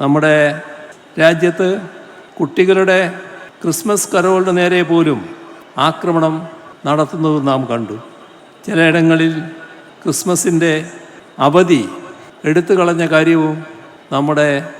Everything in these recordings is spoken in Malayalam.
നമ്മുടെ രാജ്യത്ത് കുട്ടികളുടെ ക്രിസ്മസ് കരോളിന് നേരെ പോലും ആക്രമണം നടത്തുന്നത് നാം കണ്ടു. ചിലയിടങ്ങളിൽ ക്രിസ്മസിന്റെ അവധി എടുത്തു കളഞ്ഞ കാര്യവും നമ്മുടെ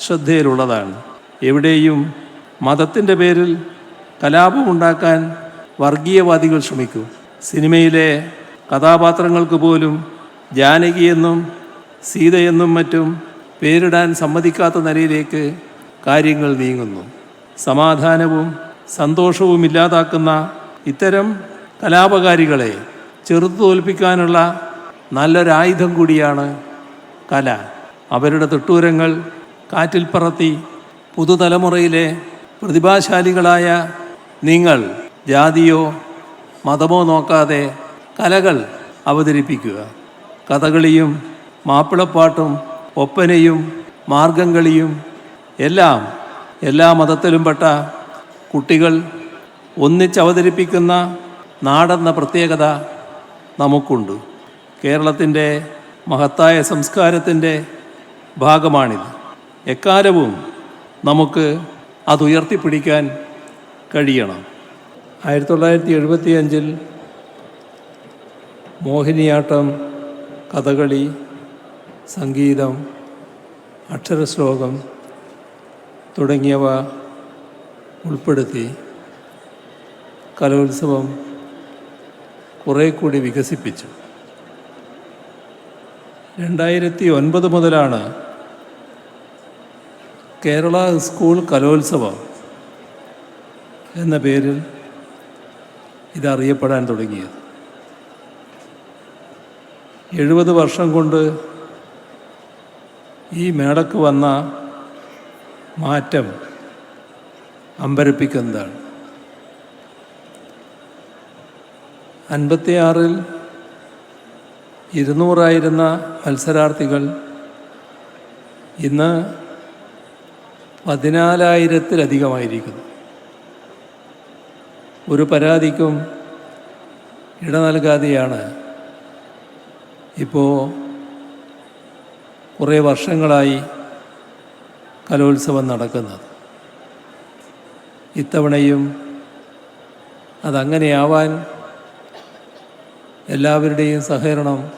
ശ്രദ്ധയിലുള്ളതാണ്. എവിടെയും മതത്തിന്റെ പേരിൽ കലാപമുണ്ടാക്കാൻ വർഗീയവാദികൾ ശ്രമിക്കും. സിനിമയിലെ കഥാപാത്രങ്ങൾക്ക് പോലും ജാനകിയെന്നും സീതയെന്നും മറ്റും പേരിടാൻ സമ്മതിക്കാത്ത നിലയിലേക്ക് കാര്യങ്ങൾ നീങ്ങുന്നു. സമാധാനവും സന്തോഷവും ഇല്ലാതാക്കുന്ന ഇത്തരം കലാപകാരികളെ ചെറുത്തു തോൽപ്പിക്കാനുള്ള നല്ലൊരായുധം കൂടിയാണ് കല. അവരുടെ തൊട്ടൂരങ്ങൾ കാറ്റിൽ പറത്തി പുതുതലമുറയിലെ പ്രതിഭാശാലികളായ നിങ്ങൾ ജാതിയോ മതമോ നോക്കാതെ കലകൾ അവതരിപ്പിക്കുക. കഥകളിയും മാപ്പിളപ്പാട്ടും ഒപ്പനയും മാർഗംകളിയും എല്ലാം എല്ലാ മതത്തിലും പെട്ട കുട്ടികൾ ഒന്നിച്ചവതരിപ്പിക്കുന്ന നാടെന്ന പ്രത്യേകത നമുക്കുണ്ട്. കേരളത്തിന്റെ മഹത്തായ സംസ്കാരത്തിന്റെ ഭാഗമാണിത്. എക്കാലവും നമുക്ക് അത് ഉയർത്തിപ്പിടിക്കാൻ കഴിയണം. ആയിരത്തി തൊള്ളായിരത്തി എഴുപത്തി അഞ്ചിൽ മോഹിനിയാട്ടം കഥകളി സംഗീതം അക്ഷരശ്ലോകം തുടങ്ങിയവ ഉൾപ്പെടുത്തി കലോത്സവം കുറേ കൂടി വികസിപ്പിച്ചു. രണ്ടായിരത്തി ഒൻപത് മുതലാണ് കേരള സ്കൂൾ കലോത്സവം എന്ന പേരിൽ ഇതറിയപ്പെടാൻ തുടങ്ങിയത്. എഴുപത് വർഷം കൊണ്ട് ഈ മേടക്ക് വന്ന മാറ്റം അമ്പരപ്പിക്കുന്നതാണ്. അൻപത്തിയാറിൽ ഇരുന്നൂറായിരുന്ന മത്സരാർത്ഥികൾ ഇന്ന് പതിനാലായിരത്തിലധികമായിരിക്കുന്നു. ഒരു പരാതിക്കും ഇട നൽകാതെയാണ് ഇപ്പോൾ കുറേ വർഷങ്ങളായി കലോത്സവം നടക്കുന്നത്. ഇത്തവണയും അതങ്ങനെയാവാൻ എല്ലാവരുടെയും സഹകരണം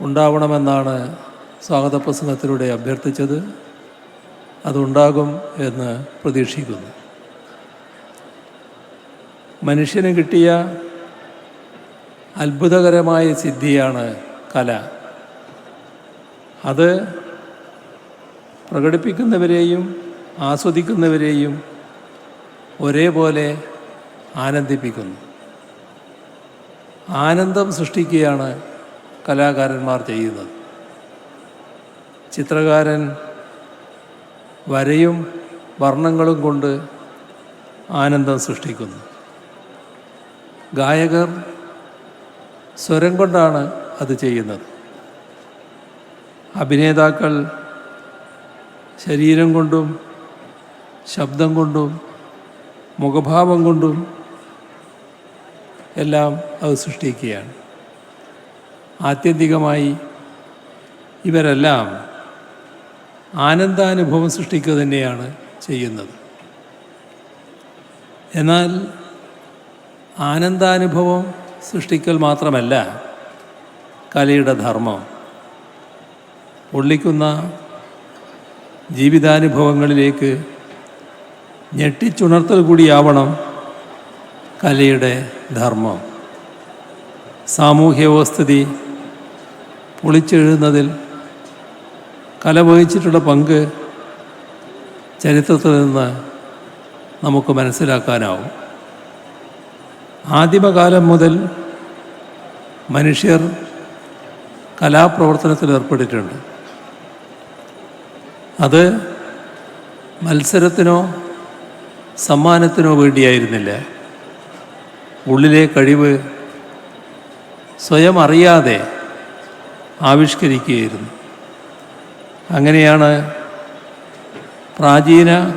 ഉണ്ടാവണമെന്നാണ് സ്വാഗത പ്രസംഗത്തിലൂടെ അഭ്യർത്ഥിച്ചത്. അതുണ്ടാകും എന്ന് പ്രതീക്ഷിക്കുന്നു. മനുഷ്യന് കിട്ടിയ അത്ഭുതകരമായ സിദ്ധിയാണ് കല. അത് പ്രകടിപ്പിക്കുന്നവരെയും ആസ്വദിക്കുന്നവരെയും ഒരേപോലെ ആനന്ദിപ്പിക്കുന്നു. ആനന്ദം സൃഷ്ടിക്കുകയാണ് കലാകാരന്മാർ ചെയ്യുന്നത്. ചിത്രകാരൻ വരയും വർണങ്ങളും കൊണ്ട് ആനന്ദം സൃഷ്ടിക്കുന്നു. ഗായകർ സ്വരം കൊണ്ടാണ് അത് ചെയ്യുന്നത്. അഭിനേതാക്കൾ ശരീരം കൊണ്ടും ശബ്ദം കൊണ്ടും മുഖഭാവം കൊണ്ടും എല്ലാം അത് സൃഷ്ടിക്കുകയാണ്. ആത്യന്തികമായി ഇവരെല്ലാം ആനന്ദാനുഭവം സൃഷ്ടിക്കുക തന്നെയാണ് ചെയ്യുന്നത്. എന്നാൽ ആനന്ദാനുഭവം സൃഷ്ടിക്കൽ മാത്രമല്ല കലയുടെ ധർമ്മം. പൊള്ളിക്കുന്ന ജീവിതാനുഭവങ്ങളിലേക്ക് ഞെട്ടിച്ചുണർത്തൽ കൂടിയാവണം കലയുടെ ധർമ്മം. സാമൂഹ്യ വ്യവസ്ഥിതി പൊളിച്ചെഴുതുന്നതിൽ കല വഹിച്ചിട്ടുള്ള പങ്ക് ചരിത്രത്തിൽ നിന്ന് നമുക്ക് മനസ്സിലാക്കാനാവും. ആദിമകാലം മുതൽ മനുഷ്യർ കലാപ്രവർത്തനത്തിൽ ഏർപ്പെട്ടിട്ടുണ്ട്. അത് മത്സരത്തിനോ സമ്മാനത്തിനോ വേണ്ടിയായിരുന്നില്ല. ഉള്ളിലെ കഴിവ് സ്വയം അറിയാതെ ആവിഷ്കരിക്കുകയായിരുന്നു. അങ്ങനെയാണ് പ്രാചീന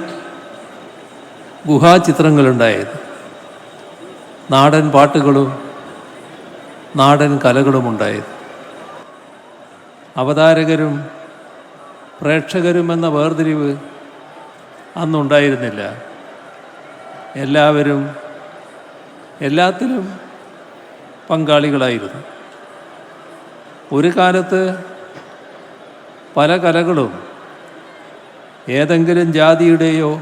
ഗുഹാചിത്രങ്ങളുണ്ടായത് നാടൻ പാട്ടുകളും നാടൻ കലകളുമുണ്ടായത്. അവതാരകരും പ്രേക്ഷകരും എന്ന വേർതിരിവ് അന്നുണ്ടായിരുന്നില്ല. എല്ലാവരും എല്ലാത്തിലും പങ്കാളികളായിരുന്നു. ഒരു കാലത്ത് പല കലകളും ഏതെങ്കിലും ജാതിയുടെയോ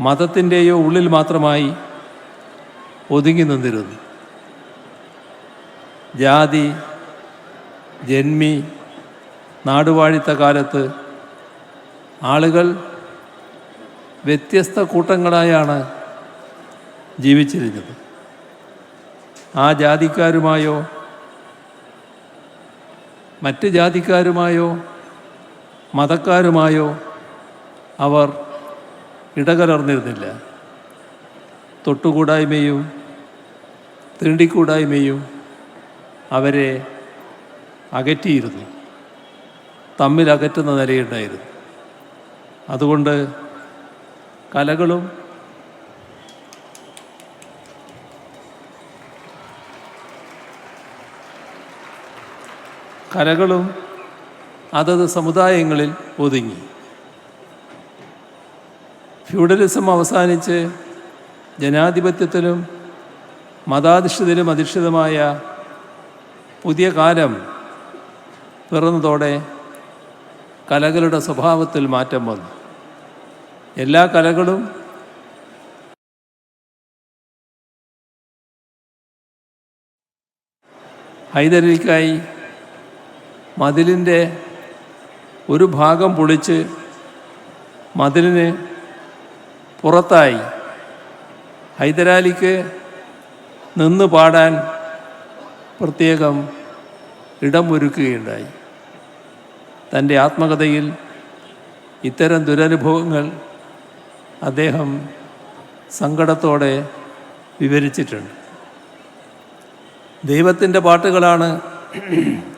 മതത്തിന്റെയോ ഉള്ളിൽ മാത്രമായി ഒതുങ്ങി നിന്നിരുന്നു. ജാതി ജന്മി നാടുവാഴിത്ത കാലത്ത് ആളുകൾ വ്യത്യസ്ത കൂട്ടങ്ങളായാണ് ജീവിച്ചിരുന്നത്. ആ ജാതിക്കാരുമായോ മറ്റ് ജാതിക്കാരുമായോ മതക്കാരുമായോ അവർ ഇടകലർന്നിരുന്നില്ല. തൊട്ടുകൂടായ്മയും തീണ്ടിക്കൂടായ്മയും അവരെ അകറ്റിയിരുന്നു. തമ്മിൽ അകറ്റുന്ന നിലയുണ്ടായിരുന്നു. അതുകൊണ്ട് കലകളും കലകളും അതത് സമുദായങ്ങളിൽ ഒതുങ്ങി. ഫ്യൂഡലിസം അവസാനിച്ച് ജനാധിപത്യത്തിലും മതാധിഷ്ഠിതരും അധിഷ്ഠിതമായ പുതിയ കാലം പിറന്നതോടെ കലകളുടെ സ്വഭാവത്തിൽ മാറ്റം വന്നു. എല്ലാ കലകളും ഹൈദരലിക്കായി മതിലിന്റെ ഒരു ഭാഗം പൊളിച്ച് മതിലിന് പുറത്തായി ഹൈദരാലിക്ക് നിന്ന് പാടാൻ പ്രത്യേകം ഇടം ഒരുക്കുകയുണ്ടായി. തന്റെ ആത്മകഥയിൽ ഇത്തരം ദുരനുഭവങ്ങൾ അദ്ദേഹം സങ്കടത്തോടെ വിവരിച്ചിട്ടുണ്ട്. ദൈവത്തിന്റെ പാട്ടുകളാണ്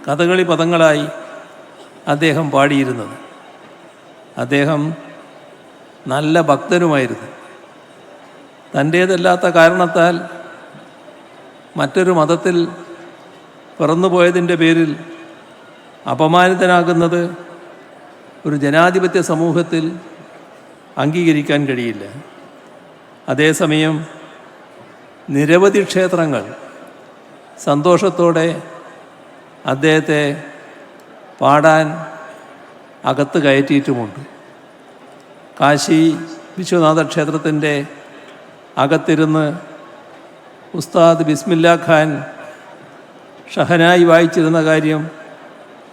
കഥകളി പദങ്ങളായി അദ്ദേഹം പാടിയിരുന്നത്. അദ്ദേഹം നല്ല ഭക്തനുമായിരുന്നു. തന്റേതല്ലാത്ത കാരണത്താൽ മറ്റൊരു മതത്തിൽ പിറന്നുപോയതിന്റെ പേരിൽ അപമാനിതനാകുന്നത് ഒരു ജനാധിപത്യ സമൂഹത്തിൽ അംഗീകരിക്കാൻ കഴിയില്ല. അതേസമയം നിരവധി ക്ഷേത്രങ്ങൾ സന്തോഷത്തോടെ അദ്ദേഹത്തെ പാടാൻ അകത്ത് കയറ്റിയിട്ടുമുണ്ട്. കാശി വിശ്വനാഥ ക്ഷേത്രത്തിന്റെ അകത്തിരുന്ന് ഉസ്താദ് ബിസ്മില്ല ഖാൻ ഷഹനായി വായിച്ചിരുന്ന കാര്യം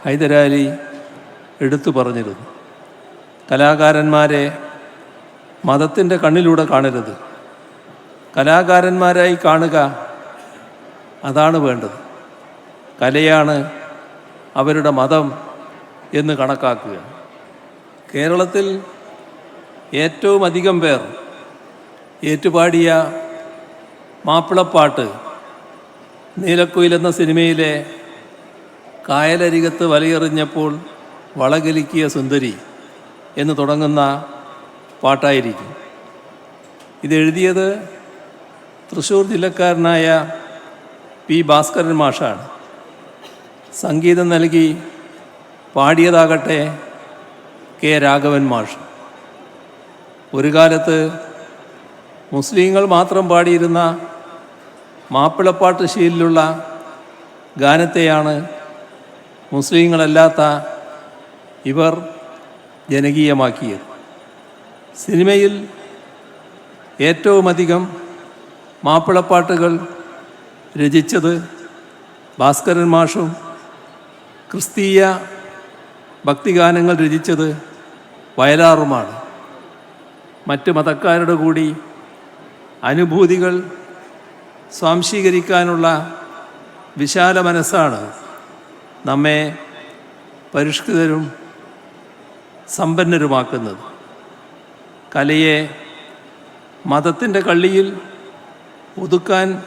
ഹൈദരാലി എടുത്തു പറഞ്ഞിരുന്നു. കലാകാരന്മാരെ മതത്തിന്റെ കണ്ണിലൂടെ കാണരുത്. കലാകാരന്മാരായി കാണുക അതാണ് വേണ്ടത്. കലയാണ് അവരുടെ മതം എന്ന് കണക്കാക്കുക. കേരളത്തിൽ ഏറ്റവും അധികം പേർ ഏറ്റുപാടിയ മാപ്പിളപ്പാട്ട് നീലക്കുയിൽ എന്ന സിനിമയിലെ കായലരികത്ത് വലയെറിഞ്ഞപ്പോൾ വളകലിക്കിയ സുന്ദരി എന്ന് തുടങ്ങുന്ന പാട്ടായിരിക്കും. ഇതെഴുതിയത് തൃശ്ശൂർ ജില്ലക്കാരനായ പി ഭാസ്കരൻ മാഷാണ്. സംഗീതം നൽകി പാടിയതാകട്ടെ കെ രാഘവൻ മാഷ്. ഒരു കാലത്ത് മുസ്ലിങ്ങൾ മാത്രം പാടിയിരുന്ന മാപ്പിളപ്പാട്ട് ശീലിലുള്ള ഗാനത്തെയാണ് മുസ്ലിങ്ങളല്ലാത്ത ഇവർ ജനകീയമാക്കിയത്. സിനിമയിൽ ഏറ്റവുമധികം മാപ്പിളപ്പാട്ടുകൾ രചിച്ചത് ഭാസ്കരൻ മാഷും ക്രിസ്തീയ ഭക്തിഗാനങ്ങൾ രചിച്ചത് വയലാറുമാണ്. മറ്റ് മതക്കാരുടെ കൂടി അനുഭൂതികൾ സ്വാംശീകരിക്കാനുള്ള വിശാല മനസ്സാണ് നമ്മെ പരിഷ്കൃതരും സമ്പന്നരുമാക്കുന്നത്. കലയെ മതത്തിന്റെ കള്ളിയിൽ ഒതുക്കാൻ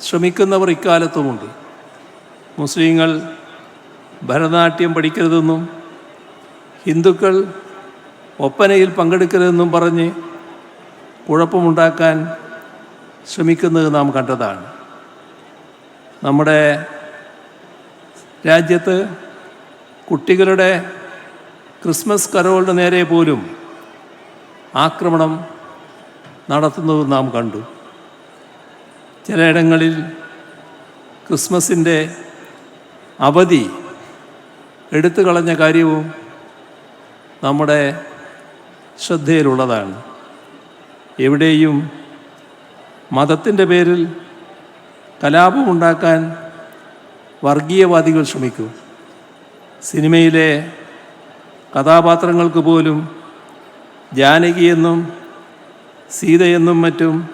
ശ്രമിക്കുന്നവർ ഇക്കാലത്തുമുണ്ട്. മുസ്ലിങ്ങൾ ഭരതനാട്യം പഠിക്കരുതെന്നും ഹിന്ദുക്കൾ ഒപ്പനയിൽ പങ്കെടുക്കരുതെന്നും പറഞ്ഞ് കുഴപ്പമുണ്ടാക്കാൻ ശ്രമിക്കുന്നത് നാം കണ്ടതാണ്. നമ്മുടെ രാജ്യത്ത് കുട്ടികളുടെ ക്രിസ്മസ് കരോളിന് നേരെ പോലും ആക്രമണം നടത്തുന്നത് നാം കണ്ടു. ചിലയിടങ്ങളിൽ ക്രിസ്മസിന്റെ അവധി എടുത്തു കളഞ്ഞ കാര്യവും നമ്മുടെ ശ്രദ്ധയിലുള്ളതാണ്. എവിടെയും മതത്തിന്റെ പേരിൽ കലാപമുണ്ടാക്കാൻ വർഗീയവാദികൾ ശ്രമിക്കൂ. സിനിമയിലെ കഥാപാത്രങ്ങൾക്ക് പോലും ജാനകിയെന്നും സീതയെന്നും മറ്റും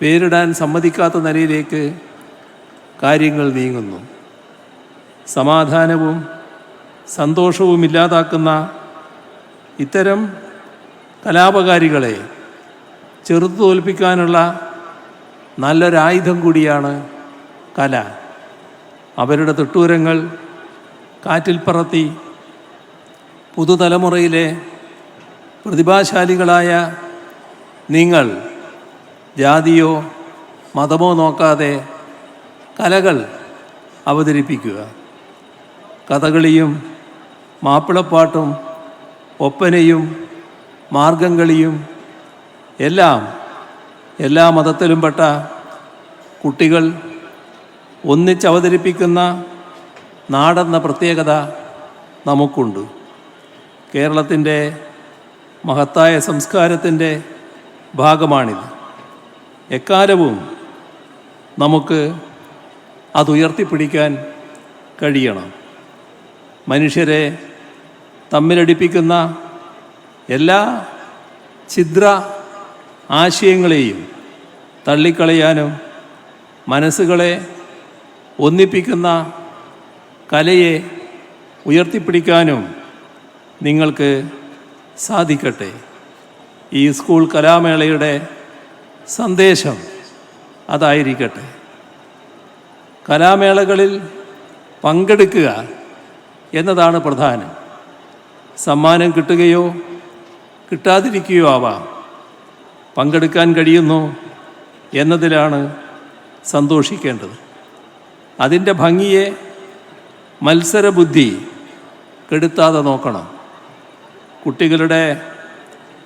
പേരിടാൻ സമ്മതിക്കാത്ത നിലയിലേക്ക് കാര്യങ്ങൾ നീങ്ങുന്നു. സമാധാനവും സന്തോഷവും ഇല്ലാതാക്കുന്ന ഇത്തരം കലാപകാരികളെ ചെറുത്തു തോൽപ്പിക്കാനുള്ള നല്ലൊരായുധം കൂടിയാണ് കല. അവരുടെ തിട്ടൂരങ്ങൾ കാറ്റിൽ പറത്തി പുതുതലമുറയിലെ പ്രതിഭാശാലികളായ നിങ്ങൾ ജാതിയോ മതമോ നോക്കാതെ കലകൾ അവതരിപ്പിക്കുക. കഥകളിയും മാപ്പിളപ്പാട്ടും ഒപ്പനയും മാർഗംകളിയും എല്ലാം എല്ലാ മതത്തിലും പെട്ട കുട്ടികൾ ഒന്നിച്ചവതരിപ്പിക്കുന്ന നാടെന്ന പ്രത്യേകത നമുക്കുണ്ട്. കേരളത്തിന്റെ മഹത്തായ സംസ്കാരത്തിന്റെ ഭാഗമാണിത്. എക്കാലവും നമുക്ക് അതുയർത്തിപ്പിടിക്കാൻ കഴിയണം. മനുഷ്യരെ തമ്മിലടിപ്പിക്കുന്ന എല്ലാ ഛിദ്ര ആശയങ്ങളെയും തള്ളിക്കളയാനും മനസ്സുകളെ ഒന്നിപ്പിക്കുന്ന കലയെ ഉയർത്തിപ്പിടിക്കാനും നിങ്ങൾക്ക് സാധിക്കട്ടെ. ഈ സ്കൂൾ കലാമേളയുടെ സന്ദേശം അതായിരിക്കട്ടെ. കലാമേളകളിൽ പങ്കെടുക്കുക എന്നതാണ് പ്രധാനം. സമ്മാനം കിട്ടുകയോ കിട്ടാതിരിക്കുകയോ ആവാം. പങ്കെടുക്കാൻ കഴിയുന്നു എന്നതിലാണ് സന്തോഷിക്കേണ്ടത്. അതിന്റെ ഭംഗിയെ മത്സരബുദ്ധി കെടുത്താതെ നോക്കണം. കുട്ടികളുടെ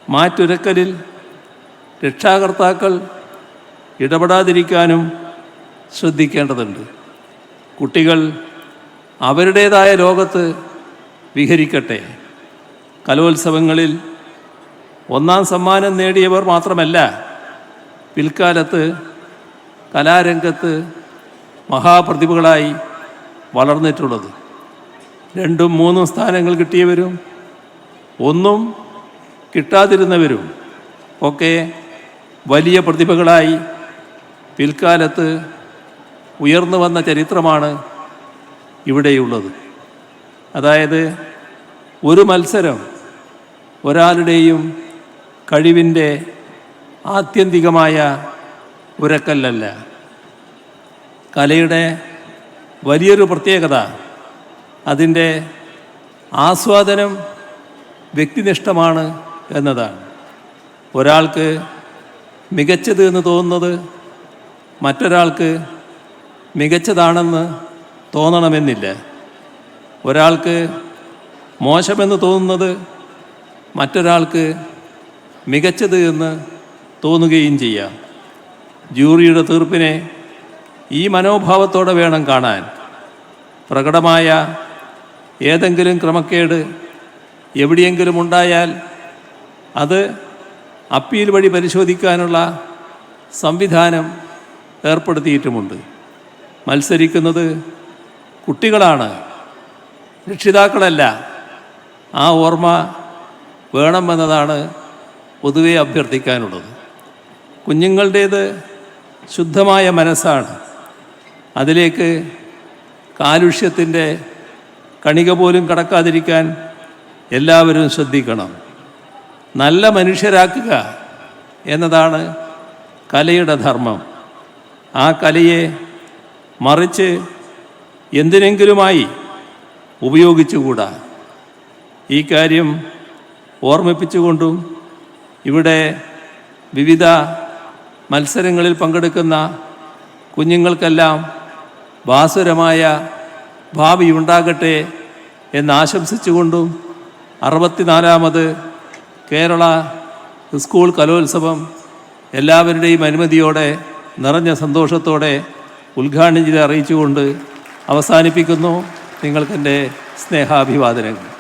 മാറ്റുരക്കലിൽ രക്ഷാകർത്താക്കൾ ഇടപെടാതിരിക്കാനും ശ്രദ്ധിക്കേണ്ടതുണ്ട്. കുട്ടികൾ അവരുടേതായ ലോകത്ത് വിഹരിക്കട്ടെ. കലോത്സവങ്ങളിൽ ഒന്നാം സമ്മാനം നേടിയവർ മാത്രമല്ല പിൽക്കാലത്ത് കലാരംഗത്ത് മഹാപ്രതിഭകളായി വളർന്നിട്ടുള്ളത്. രണ്ടും മൂന്നും സ്ഥാനങ്ങൾ കിട്ടിയവരും ഒന്നും കിട്ടാതിരുന്നവരും ഒക്കെ വലിയ പ്രതിഭകളായി പിൽക്കാലത്ത് ഉയർന്നു വന്ന ചരിത്രമാണ് ഇവിടെയുള്ളത്. അതായത് ഒരു മത്സരം ഒരാളുടെയും കഴിവിന്റെ ആത്യന്തികമായ ഉരക്കല്ലല്ല. കലയുടെ വലിയൊരു പ്രത്യേകത അതിന്റെ ആസ്വാദനം വ്യക്തിനിഷ്ഠമാണ് എന്നതാണ്. ഒരാൾക്ക് മികച്ചത് എന്ന് തോന്നുന്നത് മറ്റൊരാൾക്ക് മികച്ചതാണെന്ന് തോന്നണമെന്നില്ല. ഒരാൾക്ക് മോശമെന്ന് തോന്നുന്നത് മറ്റൊരാൾക്ക് മികച്ചത് എന്ന് തോന്നുകയും ചെയ്യാം. ജൂറിയുടെ തീർപ്പിനെ ഈ മനോഭാവത്തോടെ വേണം കാണാൻ. പ്രകടമായ ഏതെങ്കിലും ക്രമക്കേട് എവിടെയെങ്കിലും ഉണ്ടായാൽ അത് അപ്പീൽ വഴി പരിശോധിക്കാനുള്ള സംവിധാനം ഏർപ്പെടുത്തിയിട്ടുമുണ്ട്. മത്സരിക്കുന്നത് കുട്ടികളാണ്. രക്ഷിതാക്കളല്ല. ആ ഓർമ്മ വേണമെന്നതാണ് പൊതുവെ അഭ്യർത്ഥിക്കാനുള്ളത്. കുഞ്ഞുങ്ങളുടേത് ശുദ്ധമായ മനസ്സാണ്. അതിലേക്ക് കാലുഷ്യത്തിന്റെ കണിക പോലും കടക്കാതിരിക്കാൻ എല്ലാവരും ശ്രദ്ധിക്കണം. നല്ല മനുഷ്യരാക്കുക എന്നതാണ് കലയുടെ ധർമ്മം. ആ കലയെ മറിച്ച് എന്തിനെങ്കിലുമായി ഉപയോഗിച്ചുകൂടാ. ഈ കാര്യം ഓർമ്മിപ്പിച്ചുകൊണ്ടും ഇവിടെ വിവിധ മത്സരങ്ങളിൽ പങ്കെടുക്കുന്ന കുഞ്ഞുങ്ങൾക്കെല്ലാം ഭാസുരമായ ഭാവി ഉണ്ടാകട്ടെ എന്ന് ആശംസിച്ചുകൊണ്ടും അറുപത്തിനാലാമത് കേരള സ്കൂൾ കലോത്സവം എല്ലാവരുടെയും അനുമതിയോടെ നിറഞ്ഞ സന്തോഷത്തോടെ ഉദ്ഘാടനം ചെയ്ത് അറിയിച്ചുകൊണ്ട് അവസാനിപ്പിക്കുന്നു. നിങ്ങൾക്കെന്റെ സ്നേഹാഭിവാദനങ്ങൾ.